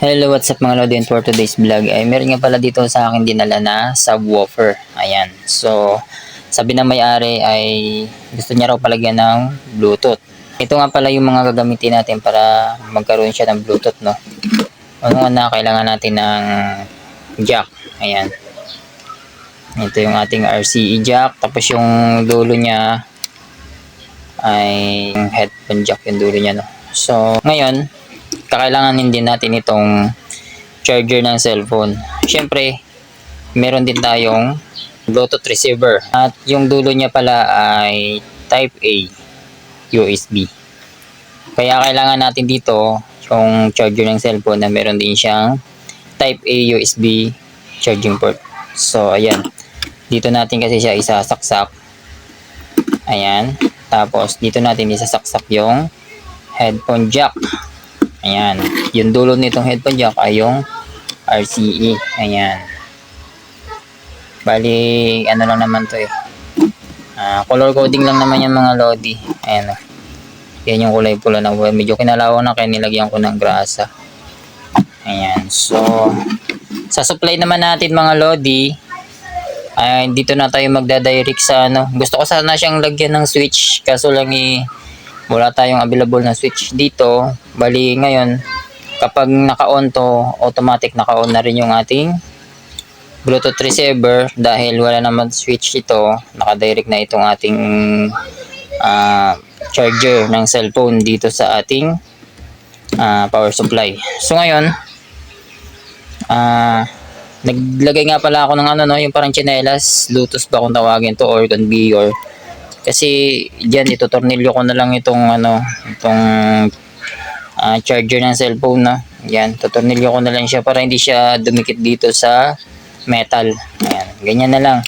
Hello, what's up mga Lodi? And for today's vlog ay meron nga pala dito sa akin dinala na subwoofer. Ayan. So, sabi ng may-ari ay gusto niya raw palagyan ng Bluetooth. Ito nga pala yung mga gagamitin natin para magkaroon siya ng Bluetooth, no? Ano nga na, kailangan natin ng jack. Ayan. Ito yung ating RCE jack. Tapos yung dulo niya ay headphone jack yung dulo niya, no? So, ngayon, kakailanganin din natin itong charger ng cellphone. Siyempre, meron din tayong Bluetooth receiver. At yung dulo niya pala ay Type A USB. Kaya kailangan natin dito yung charger ng cellphone na meron din siyang Type A USB charging port. So, ayan. Dito natin kasi siya isasaksak. Ayan. Tapos, dito natin isasaksak yung headphone jack. Ayan. Yung dulo nitong headphone jack ay yung RCE. Ayan. Bali, ano lang naman to eh. Ah, color coding lang naman yung mga Lodi. Ayan o. Yan yung kulay pula na wire. Medyo kinalawang na kaya nilagyan ko ng grasa. Ayan. So, sa supply naman natin mga Lodi, ay dito na tayo magdadirect sa ano. Gusto ko sana siyang lagyan ng switch. Kaso lang eh, wala tayong available na switch dito. Bali ngayon, kapag naka-on to, automatic naka-on na rin yung ating Bluetooth receiver dahil wala naman switch ito, naka-direct na itong ating ah, charger ng cellphone dito sa ating ah, power supply. So ngayon, ah naglagay nga pala ako ng ano no, yung parang chinelas, Bluetooth ba kung tawagin to or Convior. Kasi diyan ito tornilyo ko na lang itong ano, itong ah, charger ng cellphone na. Yan, tutornilyo ko na lang siya para hindi siya dumikit dito sa metal. Ayan, ganyan na lang.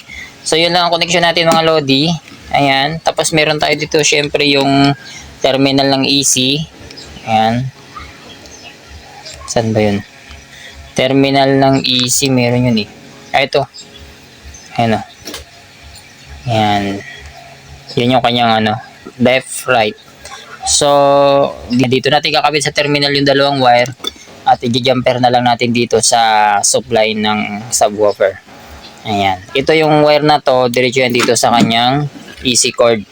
So yun lang ang connection natin mga Lodi. Ayan, tapos meron tayo dito syempre yung terminal ng AC. Ayan. Saan ba yun? Terminal ng AC, meron yun eh. Ah, ito. Ayan o. Ayan. Yun yung kanyang ano, left, right. So, di- dito natin kakabit sa terminal yung dalawang wire at i-jumper na lang natin dito sa supply ng subwoofer. Ayan. Ito yung wire na to, diretso yan dito sa kanyang AC cord.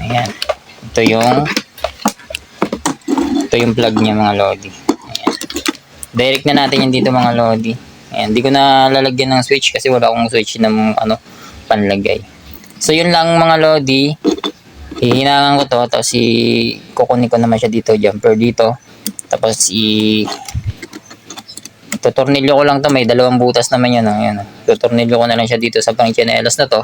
Ayan. Ito yung ito yung plug niya mga lodi. Ayan. Direct na natin yan dito mga lodi. Ayan. Di ko na lalagyan ng switch kasi wala akong switch ng ano, panlagay. So yun lang mga lodi. Hihinangan ko to tapos i kukunin ko naman siya dito, jumper dito. Tapos i tutornilyo ko lang to, may dalawang butas naman yan. Oh. Yan, oh. Tutornilyo ko na lang siya dito sa pang chinelas na to.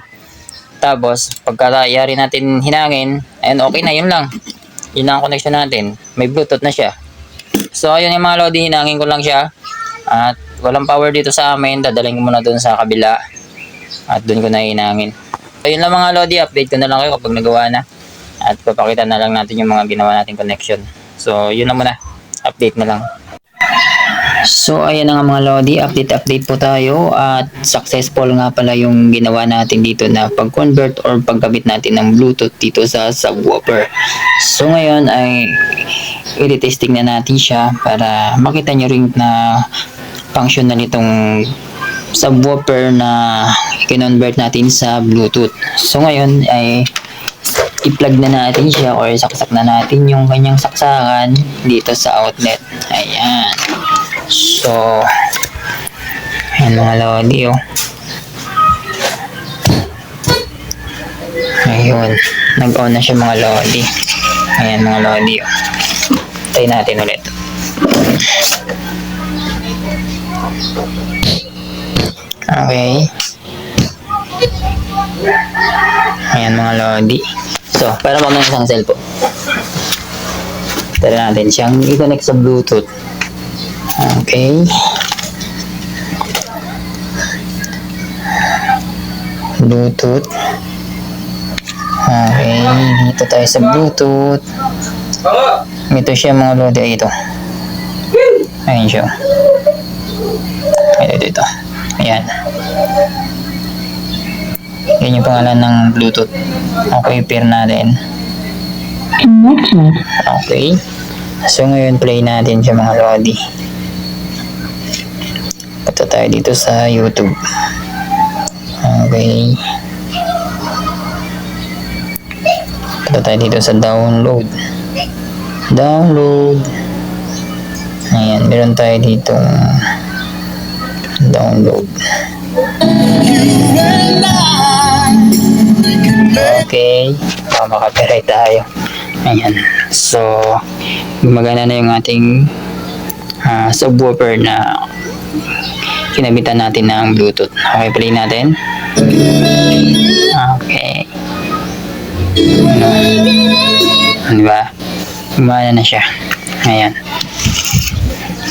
Tapos, pagkatayari natin hinangin, ayun, okay na, yun lang. Yun lang ang connection natin. May Bluetooth na siya. So, ayun yung mga lodi, hinangin ko lang siya. At walang power dito sa amin, dadalhin ko muna doon sa kabila. At doon ko na hinangin. Ayun lang mga lodi, update ko na lang kayo kapag nagawa na. At papakita na lang natin yung mga ginawa nating connection. So, yun na muna. Update na lang. So, ayan na nga mga Lodi, update-update po tayo at successful nga pala yung ginawa natin dito na pag-convert or pagkabit natin ng Bluetooth dito sa subwoofer. So, ngayon ay i-testing na natin siya para makita nyo rin na function na nitong subwoofer na kinonvert natin sa Bluetooth. So, ngayon ay i-plug na natin siya or saksak na natin yung kanyang saksakan dito sa outlet. Ayan. So, ayan mga lodi oh. Ayun. Nag-on na siya mga lodi. Ayan mga lodi oh. Try natin ulit. Okay. Ayan mga lodi. So, para mag isang cellphone. Tara natin siyang i-connect sa Bluetooth. Okay. Bluetooth. Okay, dito tayo sa Bluetooth. Ito siya mga lodi. Ay, ito. Ayun siya. Ito, ito, ito. Ayan. Yan yung pangalan ng Bluetooth. Okay, pair natin. Okay. So, ngayon play natin siya mga lodi. Punta tayo dito sa YouTube. Okay. Punta tayo dito sa download. Download. Ayan, meron tayo dito download. Okay. Baka tayo. Ayan. So, gumagana na yung ating ah, subwoofer na kinabitan natin ng Bluetooth. Okay, play natin. Okay. Ano? Ano ba? Gumana na siya. Ayan.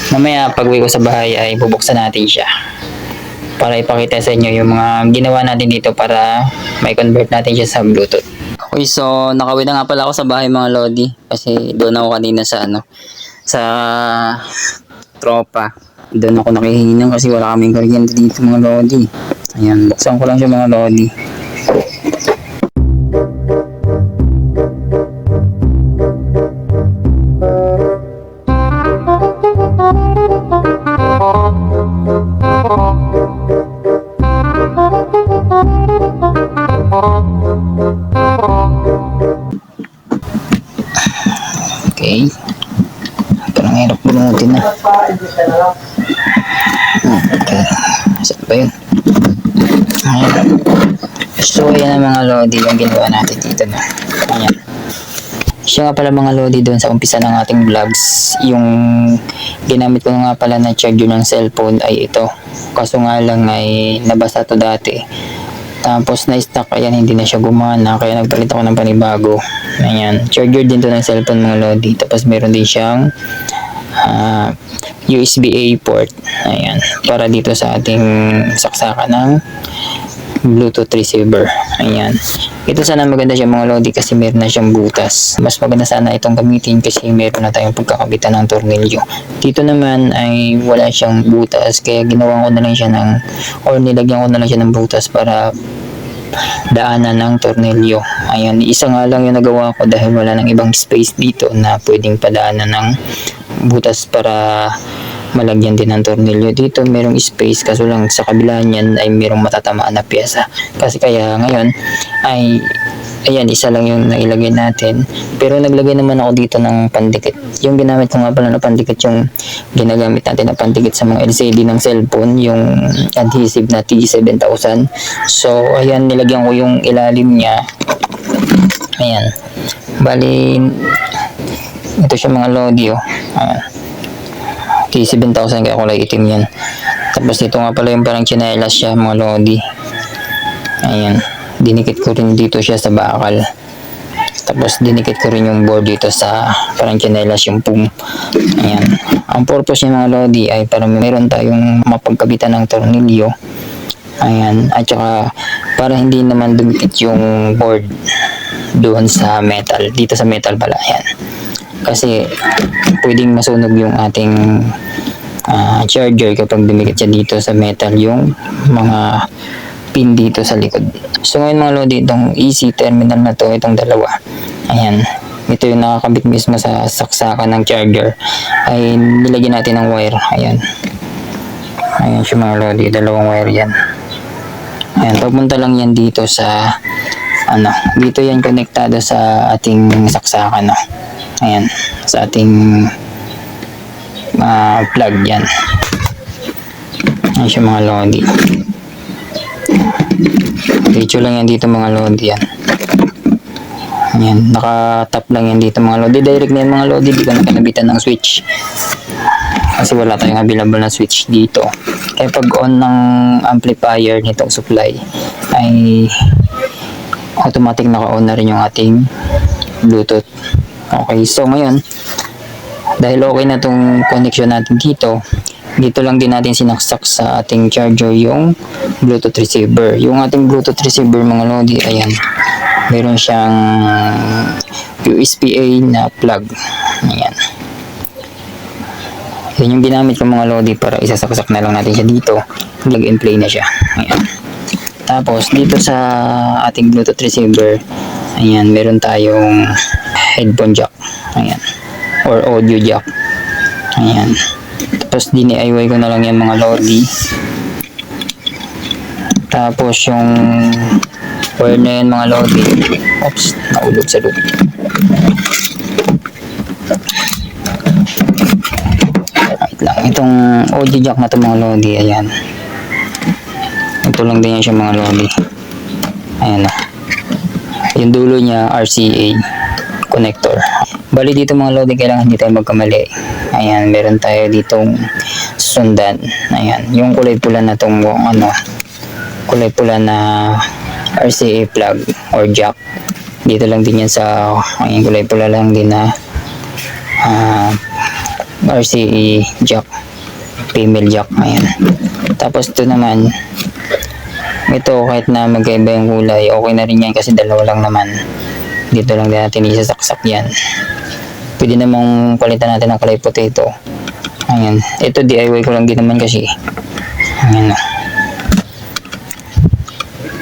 Mamaya pag uwi ko sa bahay ay bubuksan natin siya para ipakita sa inyo yung mga ginawa natin dito para may convert natin siya sa Bluetooth. Okay, so nakawin na nga pala ako sa bahay mga Lodi kasi doon ako kanina sa ano sa tropa. Doon ako nakihinang kasi wala kaming kuryente dito mga Lodi. Ayan, buksan ko lang siya mga Lodi. Okay. Parang hirap bunutin na. Okay. Saan ba yun? Ayan. So, ayan ang mga lodi yung ginawa natin dito na. Ayan. Siya nga pala mga lodi doon sa umpisa ng ating vlogs. Yung ginamit ko nga pala na charger ng cellphone ay ito. Kaso nga lang ay nabasa to dati. Tapos na-stuck, ayan, hindi na siya gumana. Kaya nagpalit ako ng panibago. Ayan. Charger din to ng cellphone mga lodi. Tapos meron din siyang ah, USB-A port. Ayan. Para dito sa ating saksakan ng Bluetooth receiver. Ayan. Ito sana maganda siya mga lodi kasi meron na siyang butas. Mas maganda sana itong gamitin kasi meron na tayong pagkakabitan ng tornilyo. Dito naman ay wala siyang butas kaya ginawa ko na lang siya ng or nilagyan ko na lang siya ng butas para daanan ng tornilyo. Ayan, isa nga lang yung nagawa ko dahil wala nang ibang space dito na pwedeng padaanan ng butas para malagyan din ng tornilyo. Dito. Merong space kaso lang sa kabila niyan ay merong matatamaan na pyesa. Kasi kaya ngayon ay ayan isa lang yung nailagay natin. Pero naglagay naman ako dito ng pandikit. Yung ginamit ko nga pala na pandikit yung ginagamit natin na pandikit sa mga LCD ng cellphone yung adhesive na T7000 so ayan nilagyan ko yung ilalim niya. Ayan. Bali ito siya mga lodi oh ayan T7000 kaya kulay itim yan tapos dito nga pala yung parang chinelas siya mga lodi. Ayan. Dinikit ko rin dito siya sa bakal. Tapos dinikit ko rin yung board dito sa parang chinelas yung pum ayan. Ang purpose niya mga lodi ay para meron tayong mapagkabitan ng tornilyo. Ayan. At saka para hindi naman dumikit yung board doon sa metal dito sa metal pala. Ayan kasi pwedeng masunog yung ating ah, charger kapag dumikit siya dito sa metal yung mga pin dito sa likod. So ngayon mga lodi, itong easy terminal na to, itong dalawa. Ayan. Ito yung nakakabit mismo sa saksakan ng charger. Ay nilagyan natin ng wire. Ayan. Ayan siya mga lodi, dalawang wire yan. Ayan, papunta lang yan dito sa ano, dito yan konektado sa ating saksakan, no. Ayan, sa ating ah, plug yan. Ayan siya mga lodi. Diretso lang yan dito mga lodi yan. Yan, naka-tap lang yan dito mga lodi. Direct na yan mga lodi, di ko na kinabitan ng switch. Kasi wala tayong available na switch dito. Kaya pag on ng amplifier nitong supply, ay automatic naka-on na rin yung ating Bluetooth. Okay, so ngayon, dahil okay na tong connection natin dito, dito lang din natin sinaksak sa ating charger yung Bluetooth receiver. Yung ating Bluetooth receiver mga lodi, ayan, meron siyang USB-A na plug. Ayan. Yan yung ginamit ko mga lodi para isasaksak na lang natin siya dito. Plug and play na siya. Ayan. Tapos dito sa ating Bluetooth receiver, ayan, meron tayong headphone jack. Ayan. Or audio jack. Ayan. Tapos DIY ko na lang yung mga lodi. Tapos yung wire na yun mga lodi. Oops, naulog sa loob. Lang. Itong audio jack na to mga lodi, ayan. Ito lang din yan siya mga lodi. Ayan na. Yung dulo niya, RCA connector. Bali dito mga lodi, kailangan hindi tayo magkamali. Ayan, meron tayo ditong sundan. Ayan, yung kulay pula na tong ano, kulay pula na RCA plug or jack. Dito lang din yan sa, ang kulay pula lang din na ah, RCA jack. Female jack. Ayan. Tapos ito naman, ito kahit na magkaiba yung kulay, okay na rin yan kasi dalawa lang naman. Dito lang din natin isasaksak yan. Pwede namang palitan natin ng kulay puti ito. Ayan. Ito DIY ko lang din naman kasi. Ayan na.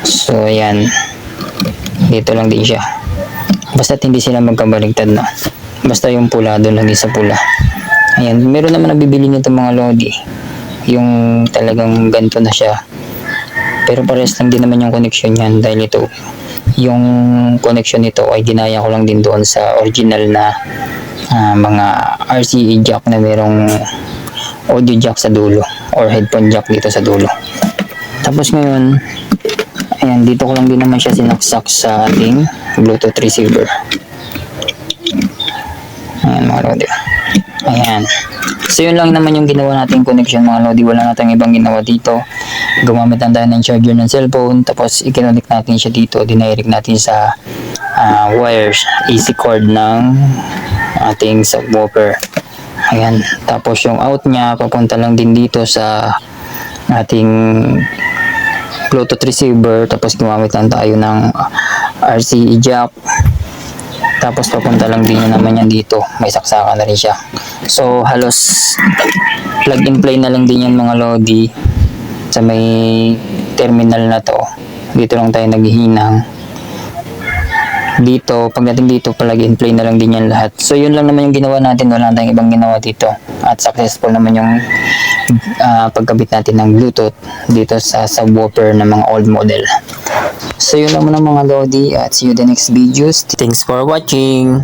So, ayan. Dito lang din siya. Basta hindi sila magkabaligtad na. Basta yung pula, doon lang din sa pula. Ayan. Meron naman nabibili nito mga lodi. Yung talagang ganito na siya. Pero pares lang din naman yung connection niyan dahil ito yung connection nito ay ginaya ko lang din doon sa original na ah, mga RCA jack na merong audio jack sa dulo or headphone jack dito sa dulo. Tapos ngayon, ayan, dito ko lang din naman siya sinaksak sa ating Bluetooth receiver. Ayan mga lodi. Ayan. So yun lang naman yung ginawa nating connection mga lodi. Wala nating ibang ginawa dito. Gumamit lang tayo ng charger ng cellphone. Tapos i-connect natin siya dito. Dinirect natin sa ah, wires. AC cord ng ating subwoofer. Ayan. Tapos yung out niya papunta lang din dito sa ating Bluetooth receiver. Tapos gumamit lang tayo ng RCE jack. Tapos papunta lang din naman yan dito. May saksakan na rin siya. So halos plug and play na lang din yan mga lodi sa may terminal na to. Dito lang tayo naghihinang. Dito, pagdating dito, plug and play na lang din yan lahat. So yun lang naman yung ginawa natin. Wala tayong ibang ginawa dito. At successful naman yung ah, pagkabit natin ng Bluetooth dito sa subwoofer ng mga old model. So yun naman ang mga Lodi at see you the next videos. Thanks for watching!